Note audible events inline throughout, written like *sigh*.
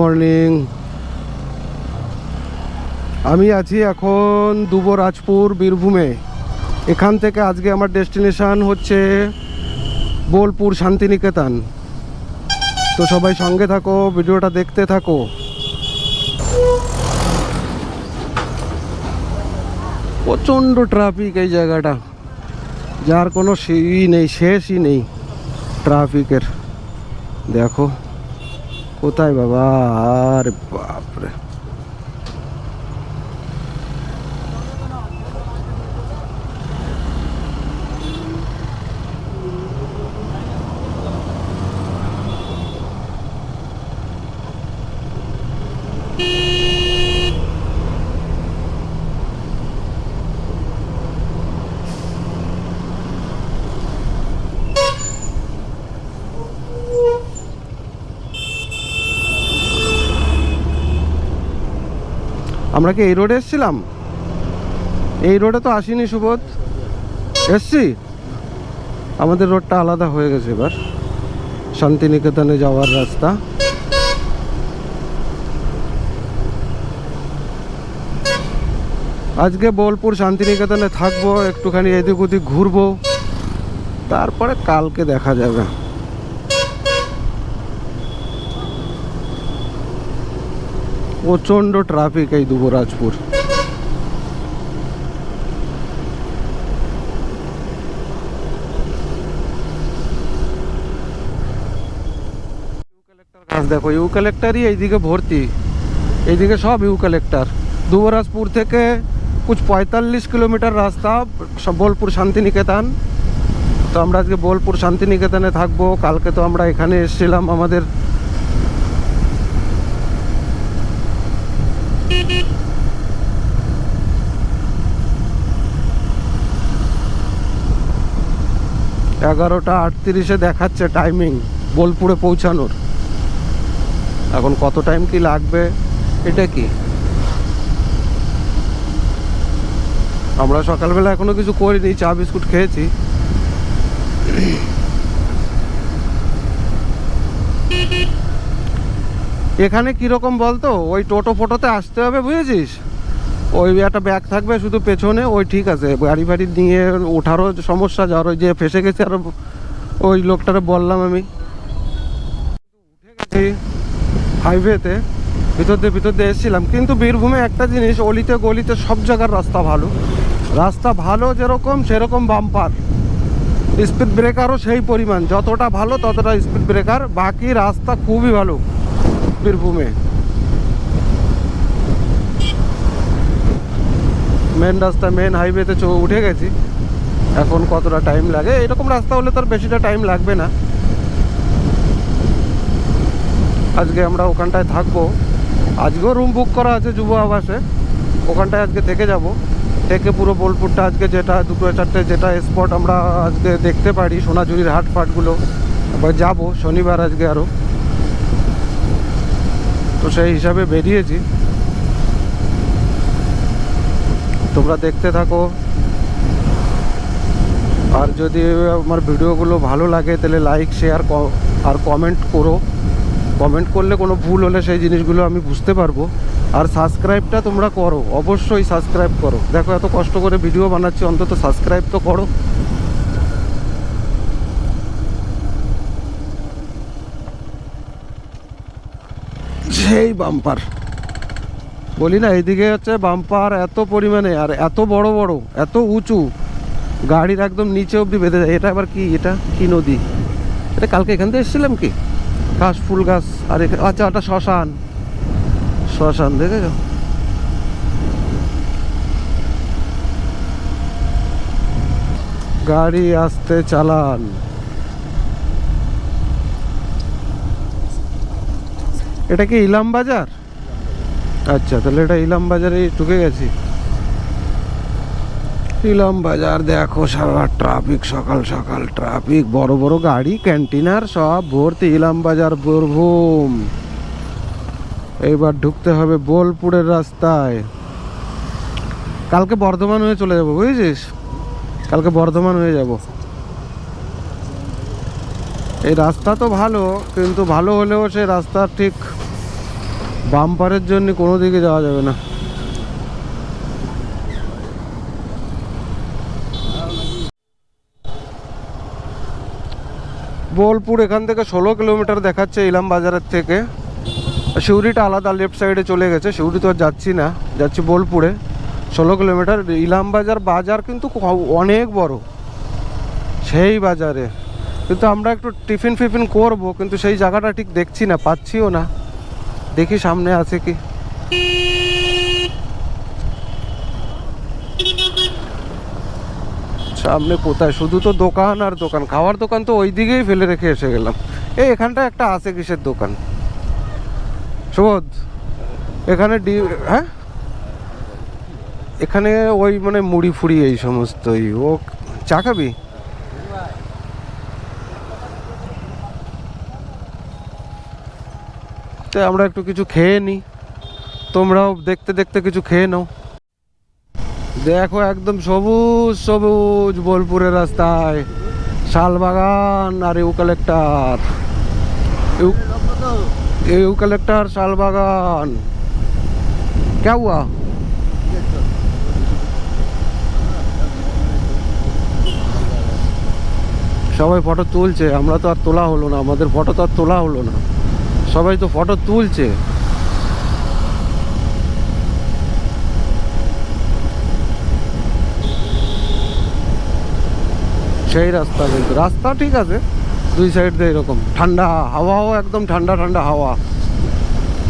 Morning. আমি আছি এখন দুবরাজপুর বীরভূমে। এখান থেকে আজকে আমার ডেস্টিনেশান হচ্ছে বোলপুর শান্তিনিকেতন। তো সবাই সঙ্গে থাকো, ভিডিওটা দেখতে থাকো। প্রচণ্ড ট্রাফিক এই জায়গাটা। যার কোনো ই নেই, শেষই নেই ট্রাফিকের। দেখো। কোথায় বাবা? আরে বাপরে। আমরা কি এই রোডে এসছিলাম? এই রোডে তো আসিনি সুবোধ। এসছি? আমাদের রোডটা আলাদা হয়ে গেছে এবার। শান্তিনিকেতনে যাওয়ার রাস্তা। আজকে বোলপুর শান্তিনিকেতনে থাকব, একটুখানি এদিক ওদিক ঘুরবো। তারপরে কালকে দেখা যাবে। প্রচণ্ড ট্রাফিক এই দুবরাজপুর দেখো ইউ কালেক্টারই এইদিকে ভর্তি। এইদিকে সব ইউ কালেক্টার দুবরাজপুর থেকে কুছ পঁয়তাল্লিশ কিলোমিটার রাস্তা বোলপুর শান্তিনিকেতন। তো আমরা আজকে বোলপুর শান্তিনিকেতনে থাকব। কালকে তো আমরা এখানে এসেছিলাম আমাদের এগারোটা আটত্রিশে দেখাচ্ছে টাইমিং বোলপুরে পৌঁছানোর। এখন কত টাইম কি লাগবে, এটা কি? আমরা সকালবেলা এখনও কিছু করিনি, চা বিস্কুট খেয়েছি। এখানে কীরকম বলতো? ওই টোটো ফোটোতে আসতে হবে, বুঝেছিস? ওই একটা ব্যাগ থাকবে, শুধু পেছনে, ওই ঠিক আছে। গাড়ি ফাড়ি নিয়ে ওঠারও সমস্যা, যার ওই যে ফেসে গেছে আর ওই লোকটারে বললাম আমি। উঠে গেছি হাইওয়েতে ভিতর দিয়ে ভিতর দিয়ে এসেছিলাম। কিন্তু বীরভূমে একটা জিনিস, অলিতে গলিতে সব জায়গার রাস্তা ভালো। রাস্তা ভালো যেরকম, সেরকম বাম্পার স্পিড ব্রেকারও সেই পরিমাণ। যতটা ভালো, ততটা স্পিড ব্রেকার বাকি রাস্তা খুবই ভালো বীরভূমে। মেন রাস্তা মেন হাইওয়েতে উঠে গেছি। এখন কতটা টাইম লাগে? এরকম রাস্তা হলে তার বেশিটা টাইম লাগবে না। আজকে আমরা ওখানটায় থাকব। আজকেও রুম বুক করা আছে যুব আবাসে। ওখানটায় আজকে থেকে যাব। থেকে পুরো বোলপুরটা আজকে যেটা, দুটো চারটে যেটা স্পট আমরা আজকে দেখতে পারি, সোনাঝুরির হাট ফাটগুলো। এবার যাব, শনিবার আজকে আরও তো সেই হিসাবে বেরিয়েছি। তোমরা দেখতে থাকো। আর যদি আমার ভিডিওগুলো ভালো লাগে, তাহলে লাইক শেয়ার আর কমেন্ট করো। কমেন্ট করলে কোনো ভুল হলে সেই জিনিসগুলো আমি বুঝতে পারব। আর সাবস্ক্রাইবটা তোমরা করো, অবশ্যই সাবস্ক্রাইব করো। দেখো এত কষ্ট করে ভিডিও বানাচ্ছি, অন্তত সাবস্ক্রাইব তো করো। সেই বাম্পার। বলি না, এইদিকে হচ্ছে বাম্পার এত পরিমাণে আর এত বড় বড়, এত উঁচু, গাড়ির একদম নিচে অবধি বেঁধে যায়। এটা আবার কি? এটা কি নদী? এটা কালকে এখান থেকে এসেছিলাম কি? ঘাস, ফুল গাছ, আর এখা- আচ্ছা ওটা শ্মশান। শ্মশান দেখেছ গাড়ি আসতে চালান। এটা কি ইলাম বাজার? আচ্ছা তাহলে এটা ইলাম বাজারে ঢুকে গেছি। ইলাম বাজার দেখো সারা ট্রাফিক, সকাল সকাল ট্রাফিক, বড় বড় গাড়ি, ক্যান্টিনার সব ভর্তি, ইলাম বাজার বীরভূম। এইবার ঢুকতে হবে বোলপুরের রাস্তায়। কালকে বর্ধমান হয়ে চলে যাব, বুঝেছিস? কালকে বর্ধমান হয়ে যাব। এই রাস্তা তো ভালো, কিন্তু ভালো হলেও সে রাস্তা ঠিক বাম্পারের জন্য কোনো দিকে যাওয়া যাবে না। বোলপুর এখান থেকে ষোলো কিলোমিটার দেখাচ্ছে ইলাম বাজারের থেকে। সিউড়িটা আলাদা লেফট সাইডে চলে গেছে, সিউড়ি তো আর যাচ্ছি না, যাচ্ছি বোলপুরে। ষোলো কিলোমিটার, ইলাম বাজার বাজার কিন্তু অনেক বড়। সেই বাজারে। কিন্তু আমরা একটু টিফিন ফিফিন করব, কিন্তু সেই জায়গাটা ঠিক দেখছি না, পাচ্ছিও না। দেখি সামনে আছে কি। সামনে কোথায়? শুধু তো দোকান আর দোকান। খাওয়ার দোকান তো ওই দিকেই ফেলে রেখে এসে গেলাম। এই এখানটা একটা আছে কিসের দোকান? সুবোধ, এখানে ডি হ্যাঁ? এখানে ওই মানে মুড়ি ফুড়ি এই সমস্তই। ও, চা খাবি? তো আমরা একটু কিছু খেয়ে নিই তোমরাও দেখতে দেখতে কিছু খেয়ে নাও। দেখো একদম সবুজ সবুজ বোলপুরের রাস্তায়। শালবাগান আর ইউকালেক্টার ইউকালেক্টার শালবাগান কে হুয়া? সবাই ফটো তুলছে, আমরা তো আর তোলা হলো না, আমাদের ফটো তো আর তোলা হলো না। সবাই তো ফটো তুলছে। সেই রাস্তা কিন্তু রাস্তা ঠিক আছে, দুই সাইড দিয়ে এরকম। ঠান্ডা হাওয়াও একদম ঠান্ডা ঠান্ডা হাওয়া।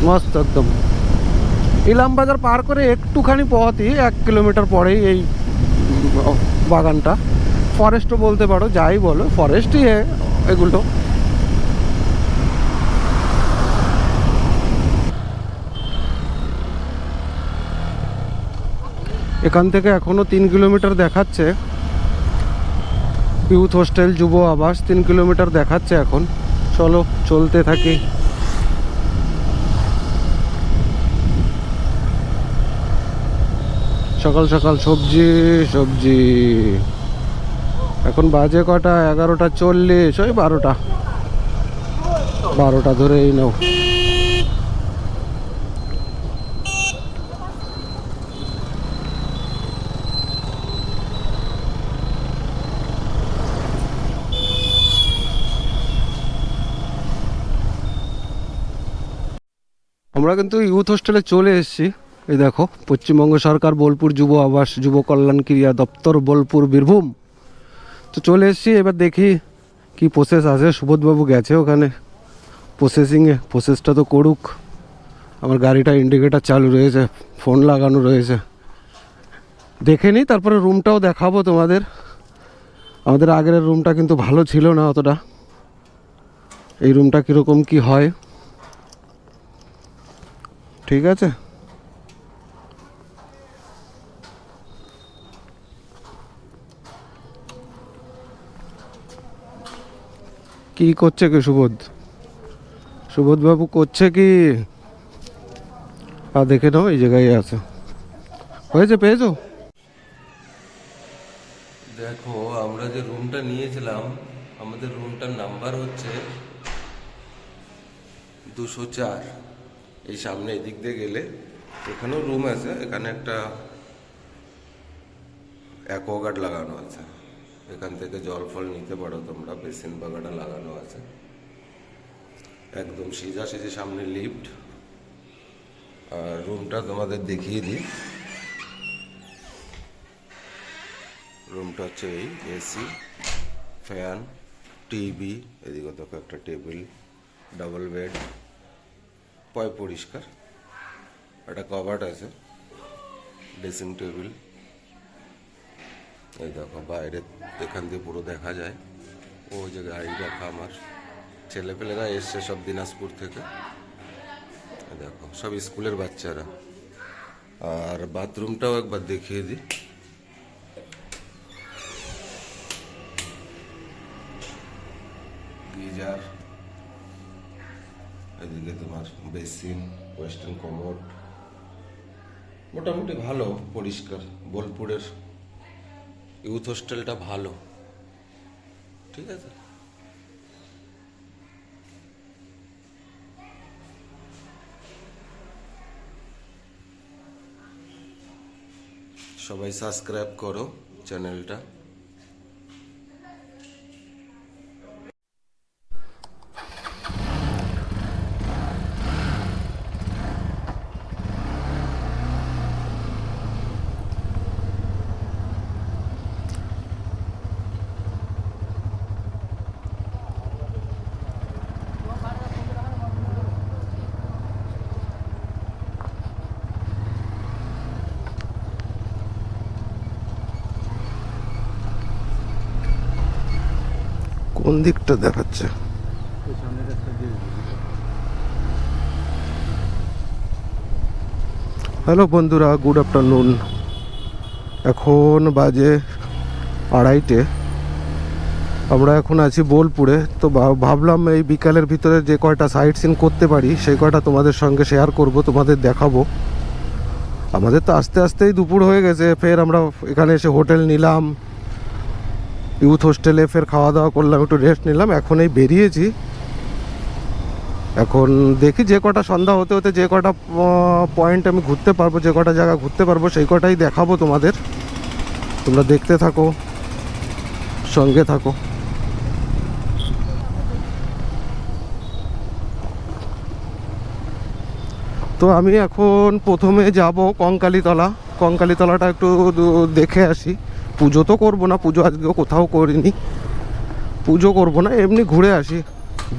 মস্ত একদম। ইলাম বাজার পার করে একটুখানি পথই, এক কিলোমিটার পরেই এই বাগানটা। ফরেস্টও বলতে পারো, যাই বলো ফরেস্টই এগুলো। এখান থেকে এখনও তিন কিলোমিটার দেখাচ্ছে। ইউথ হোস্টেল, যুব আবাস, তিন কিলোমিটার দেখাচ্ছে এখন। চলো, চলতে থাকি। সকাল সকাল সবজি সবজি। এখন বাজে কটা? এগারোটা চল্লিশ, ওই বারোটা। বারোটা ধরেই নাও। আমরা কিন্তু ইউথ হোস্টেলে চলে এসেছি। এই দেখো, পশ্চিমবঙ্গ সরকার, বোলপুর যুব আবাস, যুব কল্যাণ ক্রিয়া দপ্তর, বোলপুর, বীরভূম। তো চলে এসেছি, এবার দেখি কি প্রসেস আছে। সুবোধবাবু গেছে ওখানে। প্রসেসিংয়ে প্রসেসটা তো করুক। আমার গাড়িটা ইন্ডিকেটার চালু রয়েছে ফোন লাগানো রয়েছে। দেখে নিই, তারপরে রুমটাও দেখাবো তোমাদের। আমাদের আগের রুমটা কিন্তু ভালো ছিল না অতটা। এই রুমটা কীরকম কি হয়? ঠিক আছে? কি করছে কি সুবোধ? সুবোধ বাবু করছে কি? আর দেখে নাও, এই জায়গায় আছে। হয়েছে, পেয়েছ? দেখো, আমরা যে রুমটা নিয়েছিলাম, আমাদের রুমটার নাম্বার হচ্ছে দুশো চার। এই সামনে এদিক দিয়ে গেলে এখানেও রুম আছে, এখানে একটা অ্যাকোয়াগার্ড লাগানো আছে। এখান থেকে জল ফল নিতে পারো তোমরা, বেসিন বাগাটা লাগানো আছে। একদম সিজা সিজে সামনে লিফট আর রুমটা তোমাদের দেখিয়ে দিই। রুমটা হচ্ছে এই এসি ফ্যান টিভি এদিকে দেখো একটা টেবিল ডাবল বেড পয় পরিষ্কার। একটা কভার্ট আছে। Dressing table. এই দেখো, বাইরে এখান দিয়ে পুরো দেখা যায়। ওই যে গাড়ি রাখা আমার। ছেলেপেলেরা এসছে সব দিনাজপুর থেকে। দেখো, সব স্কুলের বাচ্চারা। আর বাথরুমটাও একবার দেখিয়ে দিই। বেসিন, ওয়েস্টার্ন কমোড মোটামুটি ভালো, পরিষ্কার। বোলপুরের ইউথ হোস্টেলটা ভালো। ঠিক আছে? সবাই সাবস্ক্রাইব করো চ্যানেলটা। কোন দিকটা দেখাচ্ছে? হ্যালো বন্ধুরা গুড আফটারনুন এখন বাজে আড়াইটে। আমরা এখন আছি বোলপুরে, তো ভাবলাম এই বিকালের ভিতরে যে কয়টা সাইট সিন করতে পারি, সেই কয়টা তোমাদের সঙ্গে শেয়ার করব, তোমাদের দেখাবো। আমাদের তো আস্তে আস্তেই দুপুর হয়ে গেছে, ফের আমরা এখানে এসে হোটেল নিলাম। ইউথ হোস্টেলে ফের খাওয়া দাওয়া করলাম, একটু রেস্ট নিলাম, এখন এই বেরিয়েছি। এখন দেখি যে কটা সন্ধ্যা হতে হতে যে কটা পয়েন্ট আমি ঘুরতে পারব, যে কটা জায়গা ঘুরতে পারব, সেই কটাই দেখাবো তোমাদের। তোমরা দেখতে থাকো, সঙ্গে থাকো। তো আমি এখন প্রথমে যাব কঙ্কালীতলা। কঙ্কালীতলাটা একটু দেখে আসি। পুজো তো করব না, পুজো আজকেও কোথাও করিনি। পুজো করব না, এমনি ঘুরে আসি,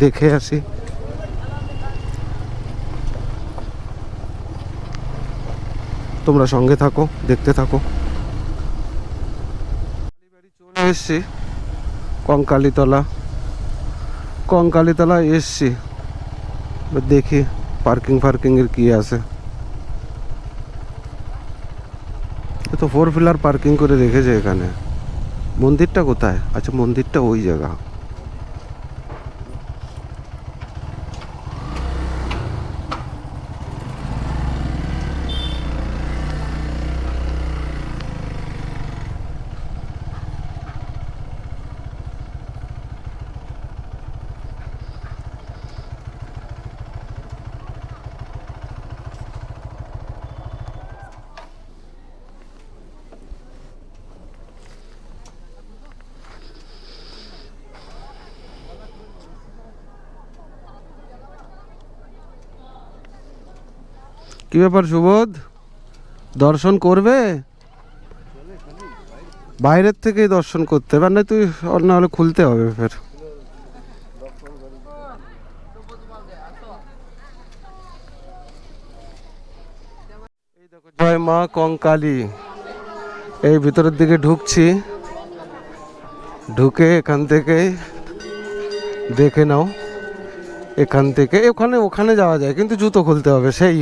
দেখে আসি। তোমরা সঙ্গে থাকো, দেখতে থাকো। চলে এসছি, কঙ্কালীতলা। কঙ্কালীতলা এসছি। দেখি পার্কিং ফার্কিং এর কি আছে। এ তো ফোর হুইলার পার্কিং করে রেখেছে এখানে। মন্দিরটা কোথায়? আচ্ছা মন্দিরটা ওই জায়গা। কি ব্যাপার সুবোধ? দর্শন করবে? বাইরের থেকেই দর্শন করতে আর না তুই অন্য হলে খুলতে হবে ফের। জয় মা কঙ্কালী। এই ভিতরের দিকে ঢুকছি। ঢুকে এখান থেকে দেখে নাও। এখান থেকে, ওখানে ওখানে যাওয়া যায়, কিন্তু জুতো খুলতে হবে, সেই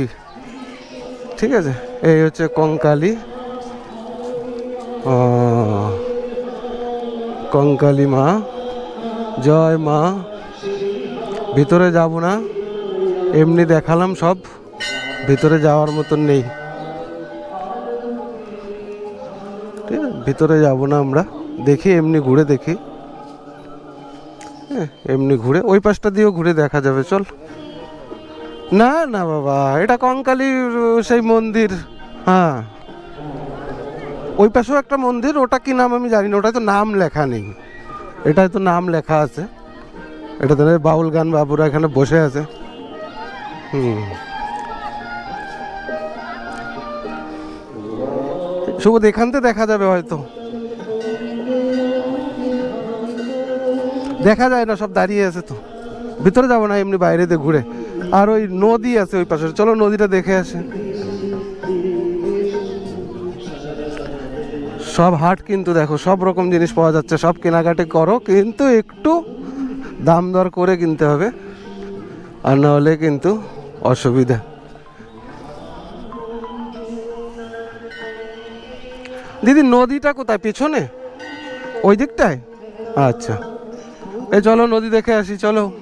ঠিক আছে? এই হচ্ছে কঙ্কালি। কঙ্কালী মা। জয় মা। ভিতরে যাব না। এমনি দেখালাম সব। ভিতরে যাওয়ার মতন নেই। ঠিক আছে? ভিতরে যাব না আমরা। দেখি, এমনি ঘুরে দেখি। হ্যাঁ এমনি ঘুরে। ওই পাশটা দিয়েও ঘুরে দেখা যাবে। চল। না না বাবা, এটা কঙ্কালীর, সেই মন্দির হ্যাঁ। ওই পাশেও একটা মন্দির, ওটা কি নাম আমি জানি না ওটা তো নাম লেখা নেই। এটায় তো নাম লেখা আছে। এটা তো বাউল গান বাবুরা এখানে বসে আছে। হুম। এখান থেকে দেখা যাবে হয়তো। দেখা যায় না, সব দাঁড়িয়ে আছে তো। ভিতরে যাব না, এমনি বাইরে দিয়ে ঘুরে। আর ওই নদী আছে ওই পাশে। চলো নদীটা দেখে আসে। সব হাট কিন্তু দেখো, সব রকম জিনিস পাওয়া যাচ্ছে। সব কেনাকাটি করো, কিন্তু একটু দাম দর করে কিনতে হবে। আর না হলে কিন্তু অসুবিধা। দিদি, নদীটা কোথায়? পিছনে? ওই দিকটায়? আচ্ছা। এই চলো নদী দেখে আসি, চলো।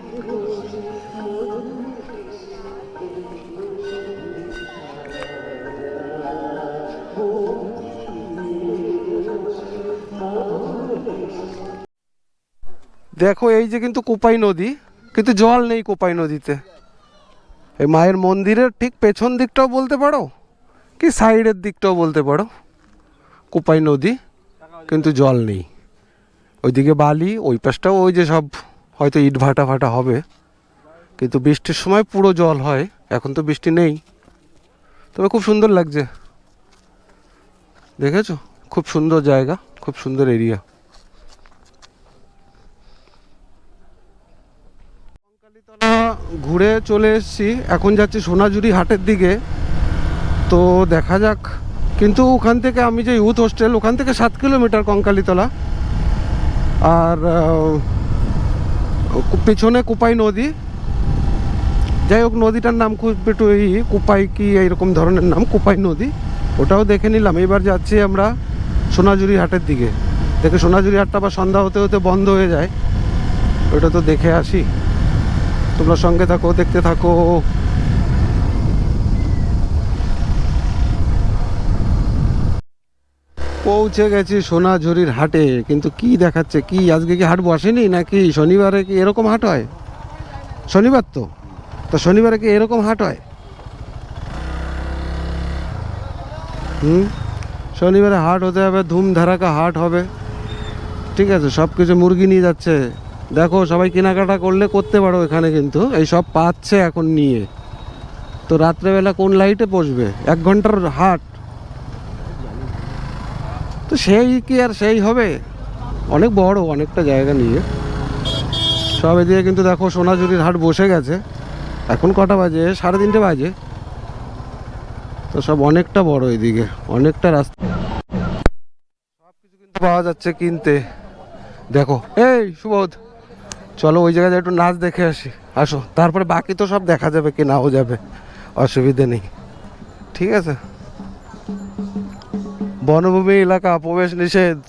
দেখো, এই যে কিন্তু কোপাই নদী, কিন্তু জল নেই কোপাই নদীতে। এই মায়ের মন্দিরের ঠিক পেছন দিকটাও বলতে পারো? কি সাইডের দিকটাও বলতে পারো? কোপাই নদী, কিন্তু জল নেই। ওইদিকে বালি, ওই পাশটাও ওই যে সব হয়তো ইট ভাটা ফাটা হবে। কিন্তু বৃষ্টির সময় পুরো জল হয়, এখন তো বৃষ্টি নেই। তবে খুব সুন্দর লাগছে। দেখেছ? খুব সুন্দর জায়গা, খুব সুন্দর এরিয়া কঙ্কালীতলা ঘুরে চলে এসেছি। এখন যাচ্ছি সোনাঝুরি হাটের দিকে। তো দেখা যাক। কিন্তু ওখান থেকে আমি যে ইউথ হোস্টেল ওখান থেকে সাত কিলোমিটার কঙ্কালীতলা। আর পেছনে কুপাই নদী। যাই হোক, নদীটার নাম খুব একটু এই কুপাই কি এইরকম ধরনের নাম, কুপাই নদী। ওটাও দেখে নিলাম। এবার যাচ্ছি আমরা সোনাঝুরি হাটের দিকে। দেখে সোনাঝুরি হাটটা আবার সন্ধ্যা হতে হতে বন্ধ হয়ে যায়। ওটা তো দেখে আসি। তোমরা সঙ্গে থাকো, দেখতে থাকো। পৌঁছে গেছি সোনাঝুরির হাটে, কিন্তু কি দেখাচ্ছে, কি, আজকে কি হাট বসেনি নাকি শনিবারে কি এরকম হাট হয়? শনিবার তো তো শনিবারে কি এরকম হাট হয়? হুম? শনিবারে হাট হতে হবে, ধুমধারাকা হাট হবে। ঠিক আছে সব কিছু মুরগি নিয়ে যাচ্ছে। দেখো, সবাই কেনাকাটা করলে করতে পারো এখানে কিন্তু। এই সব পাচ্ছে এখন নিয়ে। তো রাত্রেবেলা কোন লাইটে বসবে? এক ঘণ্টার হাট। তো সেই কি আর সেই হবে? অনেক বড়, অনেকটা জায়গা নিয়ে। সব এদিকে কিন্তু দেখো, সোনাঝুরির হাট বসে গেছে। এখন কটা বাজে? সাড়ে তিনটে বাজে। তো সব অনেকটা বড় এদিকে, অনেকটা রাস্তা। সব কিছু কিন্তু পাওয়া যাচ্ছে কিনতে। দেখো, এই সুবোধ। চলো ওই জায়গায় একটু নাচ দেখে আসি। আসো, তারপরে বাকি তো সব দেখা যাবে কি নাও যাবে, অসুবিধে নেই। ঠিক আছে? বনভূমি এলাকা, প্রবেশ নিষেধ।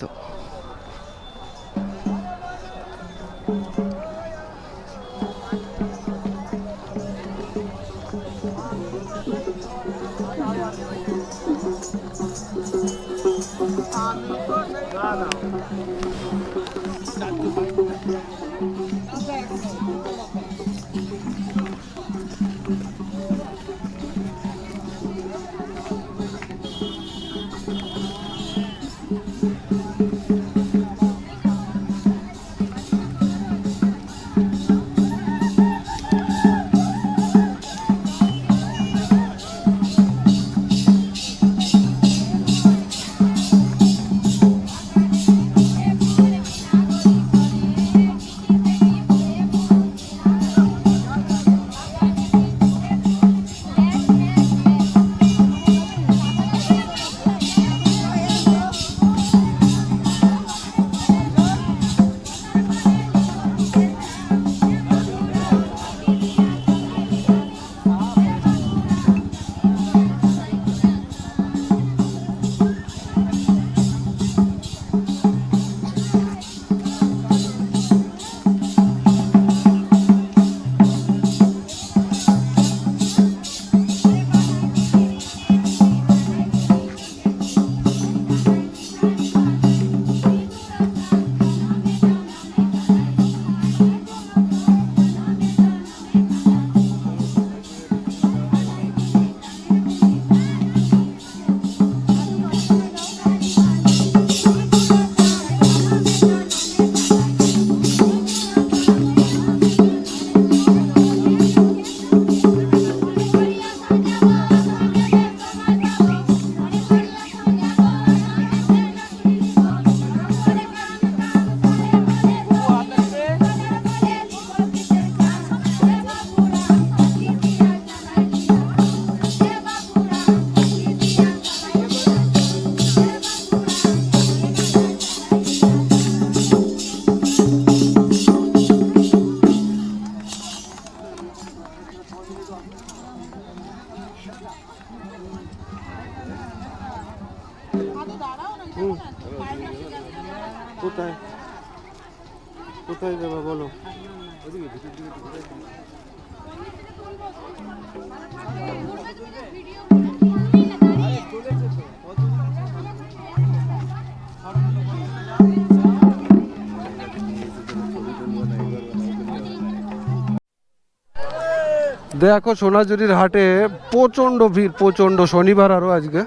দেখো সোনাঝুরির হাটে প্রচণ্ড ভিড়, প্রচণ্ড শনিবার আরও আজকে।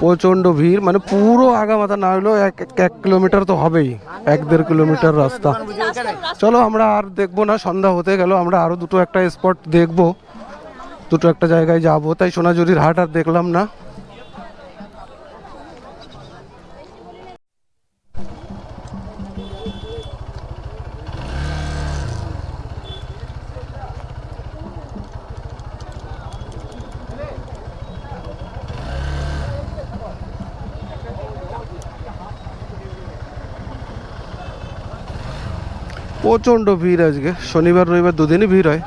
প্রচণ্ড ভিড় মানে পুরো আগামাথা না হলেও এক, এক- কিলোমিটার তো হবেই, এক দেড় কিলোমিটার রাস্তা। চলো আমরা আর দেখব না, সন্ধ্যা হতে গেল, আমরা আরও দুটো একটা স্পট দেখব। দুটো একটা জায়গায় যাব, তাই সোনাঝুরির হাট আর দেখলাম না। প্রচণ্ড ভিড় আজকে। শনিবার, রবিবার দুদিনই ভিড় হয়।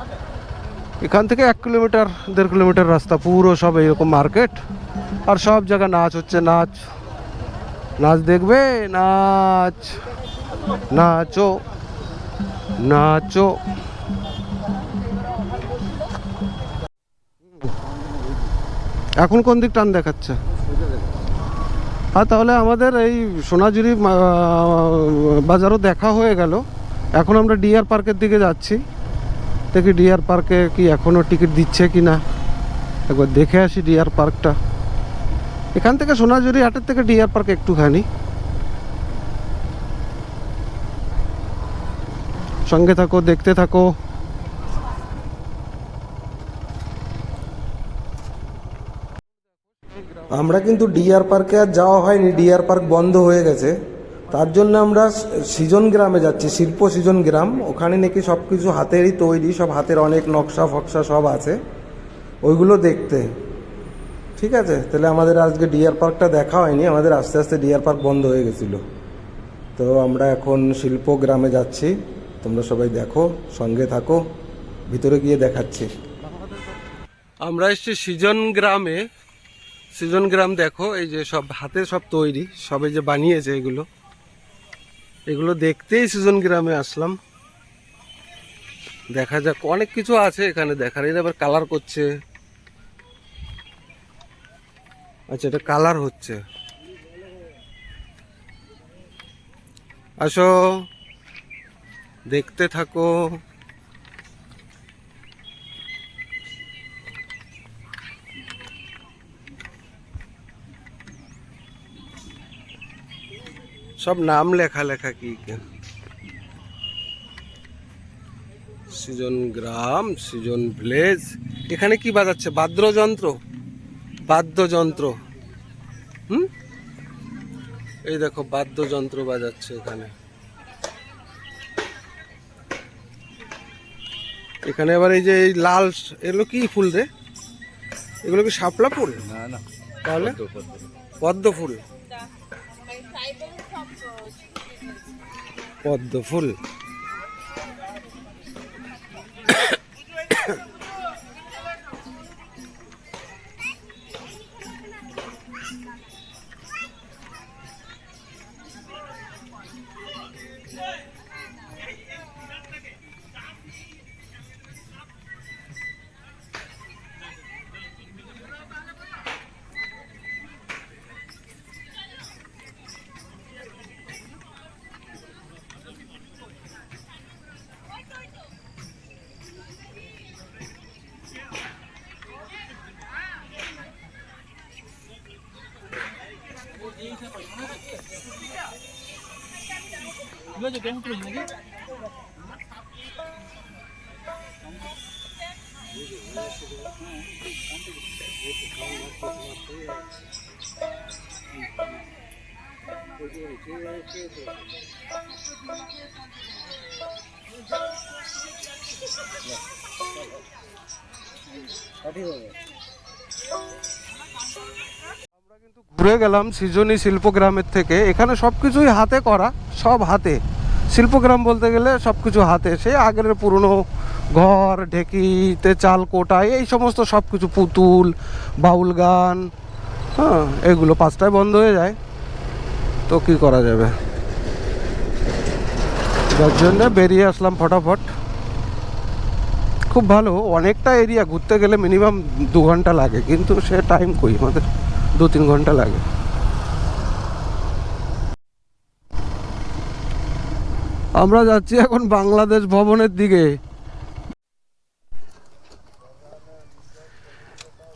এখান থেকে এক কিলোমিটার, দেড় কিলোমিটার রাস্তা, পুরো সব এইরকম মার্কেট। আর সব জায়গায় নাচ হচ্ছে, নাচ। নাচ দেখবে? নাচ। নাচো। নাচো। এখন কোন দিক টান দেখাচ্ছে? আর তাহলে আমাদের এই সোনাঝুরি বাজারও দেখা হয়ে গেল। এখন আমরা ডিয়ার পার্কের দিকে যাচ্ছি। দেখি ডিয়ার পার্কে কি এখনও টিকিট দিচ্ছে কি না একবার দেখে আসি ডিয়ার পার্কটা এখান থেকে সোনাঝুরি হাটের থেকে ডিয়ার পার্ক একটুখানি। সঙ্গে থাকো, দেখতে থাকো। আমরা কিন্তু ডিয়ার পার্কে আর যাওয়া হয়নি। ডিয়ার পার্ক বন্ধ হয়ে গেছে। তার জন্য আমরা সিজন গ্রামে যাচ্ছি, শিল্প সিজন গ্রাম। ওখানে নাকি সব কিছু হাতেরই তৈরি, সব হাতের অনেক নকশা ফকশা সব আছে। ওইগুলো দেখতে। ঠিক আছে? তাহলে আমাদের আজকে ডিয়ার পার্কটা দেখা হয়নি, আমাদের আস্তে আস্তে ডিয়ার পার্ক বন্ধ হয়ে গেছিল। তো আমরা এখন শিল্প গ্রামে যাচ্ছি। তোমরা সবাই দেখো, সঙ্গে থাকো, ভিতরে গিয়ে দেখাচ্ছি। আমরা এসছি সিজন গ্রামে। সিজন গ্রাম দেখো, এই যে সব হাতে সব তৈরি, সবে যে বানিয়েছে এগুলো। এগুলো দেখতেই সুজন গ্রামে আসলাম। দেখা যাক, অনেক কিছু আছে এখানে দেখার। এটা আবার কালার করছে। আচ্ছা এটা কালার হচ্ছে। আসো, দেখতে থাকো। সব নাম লেখা লেখা কি। সৃজন গ্রাম সৃজন ভিলেজ। এখানে কি বাজাচ্ছে? বাদ্যযন্ত্র বাদ্যযন্ত্র হুম? এই দেখো বাদ্যযন্ত্র বাজাচ্ছে এখানে। এখানে আবার এই যে এই লাল এগুলো কি ফুল রে? এগুলো কি শাপলা ফুল? না না। তাহলে? পদ্ম ফুল। পদ্ম ফুল *coughs* ঘুরে গেলাম সৃজনী শিল্পগ্রামের থেকে। এখানে সব কিছুই হাতে করা সব হাতে। শিল্পগ্রাম বলতে গেলে সব কিছু হাতে সে আগের পুরনো ঘর, ঢেকিতে চাল কোটা, এই সমস্ত সব কিছু পুতুল, বাউল গান হ্যাঁ এগুলো পাঁচটায় বন্ধ হয়ে যায়। তো কি করা যাবে? যার জন্য বেরিয়ে আসলাম ফটাফট। খুব ভালো, অনেকটা এরিয়া ঘুরতে গেলে মিনিমাম দু ঘণ্টা লাগে, কিন্তু সে টাইম কই? আমাদের দু তিন ঘণ্টা লাগে। আমরা যাচ্ছি এখন বাংলাদেশ ভবনের দিকে।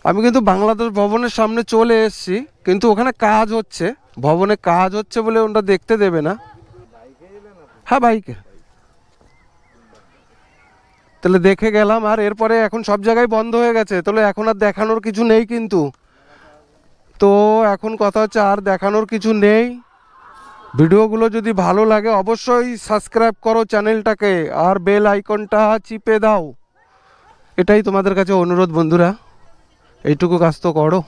আমি কিন্তু বাংলাদেশ ভবনের সামনে চলে এসেছি, কিন্তু ওখানে কাজ হচ্ছে। ভবনে কাজ হচ্ছে বলে ওটা দেখতে দেবে না। হ্যাঁ বাইকে। তাহলে দেখে গেলাম, আর এরপরে এখন সব জায়গায় বন্ধ হয়ে গেছে। তাহলে এখন আর দেখানোর কিছু নেই কিন্তু। তো এখন কথা হচ্ছে আর দেখানোর কিছু নেই। ভিডিওগুলো যদি ভালো লাগে, অবশ্যই সাবস্ক্রাইব করো চ্যানেলটাকে আর বেল আইকনটা চিপে দাও। এটাই তোমাদের কাছে অনুরোধ বন্ধুরা। এইটুকু কাজ তো করো।